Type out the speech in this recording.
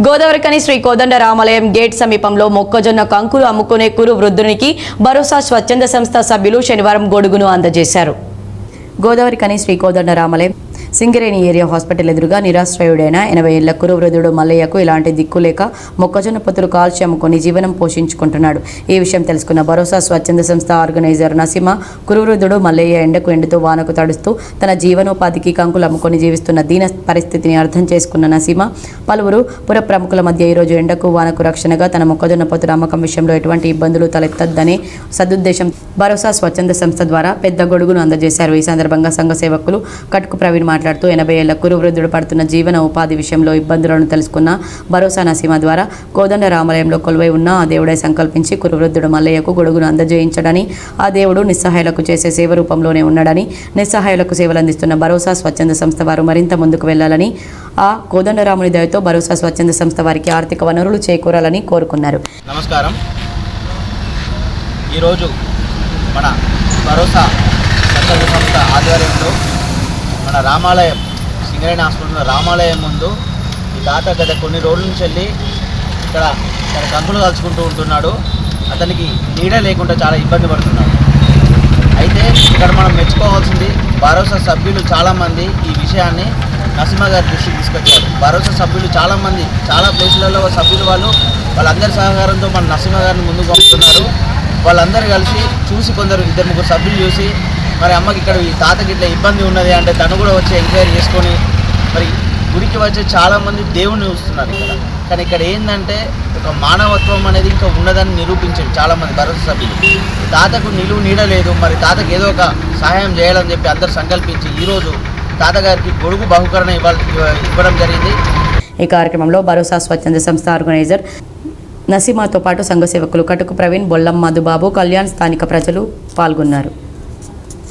గోదావరికని శ్రీ కోదండ రామాలయం గేట్ సమీపంలో మొక్కజొన్న కంకులు అమ్ముకునే కురు వృద్ధునికి భరోసా స్వచ్ఛంద సంస్థ సభ్యులు శనివారం గొడుగును అందజేశారు. గోదావరికని శ్రీ కోదండ రామాలయం సింగరేణి ఏరియా హాస్పిటల్ ఎదురుగా నిరాశ్రయుడైన ఎనభై ఏళ్ళ కురువృధుడు మల్లయ్యకు ఇలాంటి దిక్కు లేక మొక్కజొన్న పొత్తులు కాల్చి అమ్ముకొని జీవనం పోషించుకుంటున్నాడు. ఈ విషయం తెలుసుకున్న భరోసా స్వచ్ఛంద సంస్థ ఆర్గనైజర్ నసీమ కురువృద్ధుడు మల్లయ్య ఎండకు ఎండుతూ వానకు తడుస్తూ తన జీవనోపాధికి కంకులు అమ్ముకొని జీవిస్తున్న దీన పరిస్థితిని అర్థం చేసుకున్న నసీమ పలువురు పుర ప్రముఖుల మధ్య ఈరోజు ఎండకు వానకు రక్షణగా తన మొక్కజొన్న పొత్తుల అమ్మకం విషయంలో ఎటువంటి ఇబ్బందులు తలెత్తద్దని సదుద్దేశం భరోసా స్వచ్ఛంద సంస్థ ద్వారా పెద్ద గొడుగును అందజేశారు. ఈ సందర్భంగా సంఘ సేవకులు కట్కు ప్రవీణ్ మాట్లాడుతూ ఎనభై ఏళ్ళ కురువృద్ధుడు పడుతున్న జీవన ఉపాధి విషయంలో ఇబ్బందులను తెలుసుకున్న భరోసా నసీమ ద్వారా కోదండ రామాలయంలో కొలువై ఉన్న ఆ దేవుడే సంకల్పించి కురువృద్ధుడు మల్లయ్యకు గొడుగును అందజేయించడని ఆ దేవుడు నిస్సహాయులకు చేసే సేవ రూపంలోనే ఉన్నాడని నిస్సహాయులకు సేవలు అందిస్తున్న భరోసా స్వచ్ఛంద సంస్థ వారు మరింత ముందుకు వెళ్ళాలని ఆ కోదండరాముని దయతో భరోసా స్వచ్ఛంద సంస్థ వారికి ఆర్థిక వనరులు చేకూరాలని కోరుకున్నారు. నమస్కారం. ఈరోజు మన భరోసా స్వచ్ఛంద సంస్థ ఆధ్వర్యంలో మన రామాలయం సింగరేణి హాస్పిటల్ రామాలయం ముందు ఈ తాత గత కొన్ని రోజుల నుంచి వెళ్ళి ఇక్కడ తన కంకులు కలుసుకుంటూ ఉంటున్నాడు. అతనికి నీడ లేకుండా చాలా ఇబ్బంది పడుతున్నాడు. అయితే ఇక్కడ మనం మెచ్చుకోవాల్సింది భరోసా సభ్యులు చాలామంది ఈ విషయాన్ని నరసింహ గారి దృష్టికి తీసుకొచ్చారు. భరోసా సభ్యులు చాలామంది చాలా ప్లేసులలో సభ్యులు వాళ్ళు వాళ్ళందరి సహకారంతో మన నరసింహ గారిని ముందుకు పంపుతున్నారు. వాళ్ళందరూ కలిసి చూసి కొందరు ఇద్దరు ముగ్గురు సభ్యులు చూసి మరి అమ్మకి ఇక్కడ ఈ తాతకి ఇట్లా ఇబ్బంది ఉన్నది అంటే తను కూడా వచ్చి ఎంక్వైరీ చేసుకొని మరి గుడికి వచ్చే చాలామంది దేవుణ్ణి చూస్తున్నారు ఇక్కడ. కానీ ఇక్కడ ఏంటంటే ఒక మానవత్వం అనేది ఇంకా ఉన్నదని నిరూపించారు చాలామంది భరోసా సభ్యులు. తాతకు నిలువు నీడలేదు మరి తాతకు ఏదో ఒక సహాయం చేయాలని చెప్పి అందరు సంకల్పించి ఈరోజు తాతగారికి గొడుగు బహుకరణ ఇవ్వాలి ఇవ్వడం జరిగింది. ఈ కార్యక్రమంలో భరోసా స్వచ్ఛంద సంస్థ ఆర్గనైజర్ నసీమాతో పాటు సంఘ సేవకులు కటుకు ప్రవీణ్ బొల్లం మధుబాబు కళ్యాణ్ స్థానిక ప్రజలు పాల్గొన్నారు.